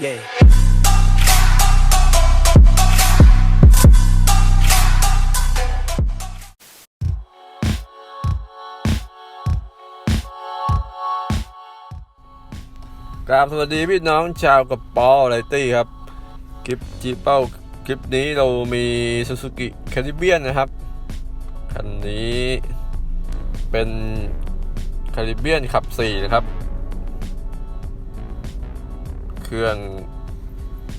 Yeah. กราบสวัสดีพี่น้องชาวกระป๋อไรตี้ครับ คลิปจีเป้าคลิปนี้เรามี Suzuki Caribbean นะครับ คันนี้เป็น Caribbean ขับ 4 นะครับ เครื่อง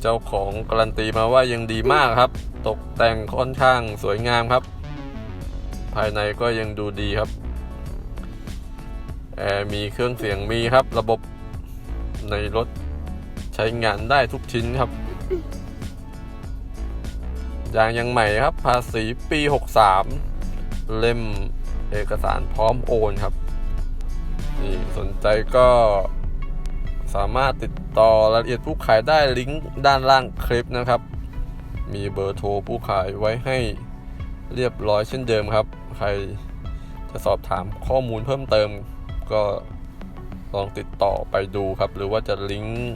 เจ้าของการันตีมาว่ายังดีมากครับ ตกแต่งค่อนข้างสวยงามครับ ภายในก็ยังดูดีครับแอร์มีเครื่องเสียงมีครับ ระบบในรถใช้งานได้ทุกชิ้นครับยางยังใหม่ครับ ภาษีปี 63 เล่มเอกสารพร้อมโอนครับ นี่สนใจก็ สามารถติดต่อรายละเอียดผู้ขายได้ลิงก์ด้านล่างคลิปนะครับ มีเบอร์โทรผู้ขายไว้ให้เรียบร้อยเช่นเดิมครับ ใครจะสอบถามข้อมูลเพิ่มเติม ก็ลองติดต่อไปดูครับ หรือว่าจะลิงก์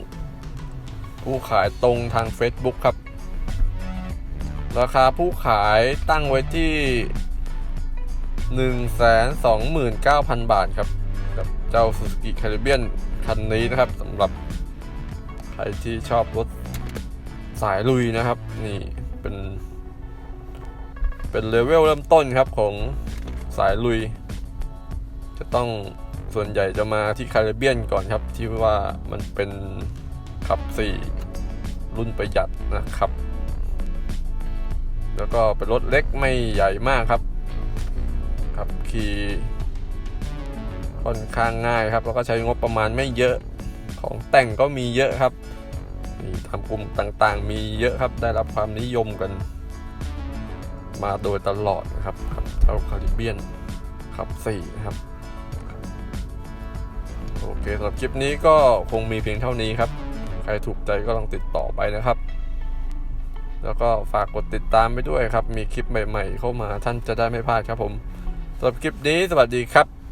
ผู้ขายตรงทาง Facebook ครับ ราคาผู้ขายตั้งไว้ที่ 129,000 บาทครับกับ เจ้า Suzuki Caribbean คันนี้นะครับสำหรับใครที่ชอบรถสายลุยนะครับ นี่เป็นเป็นเลเวลเริ่มต้นครับของสายลุย จะต้องส่วนใหญ่จะมาที่คาริเบียนก่อนครับ ที่ว่ามันเป็นขับ 4 รุ่นประหยัดนะครับ แล้วก็เป็นรถเล็กไม่ใหญ่มากครับ ขับขี่ ค่อนข้างง่ายครับแล้วก็ใช้งบประมาณไม่เยอะของแต่งก็มีเยอะครับนี่ทำกลุ่มต่างๆ มีเยอะครับได้รับความนิยมกัน มาโดยตลอดนะครับครับเจ้าคาริเบียนขับ4นะครับโอเคสำหรับคลิปนี้ก็คงมีเพียงเท่านี้ครับ ใครถูกใจก็ลองติดต่อไปนะครับ แล้วก็ฝากกดติดตามไปด้วยครับ มีคลิปใหม่ๆ เข้ามาท่านจะได้ไม่พลาดครับผมสำหรับคลิปนี้สวัสดีครับ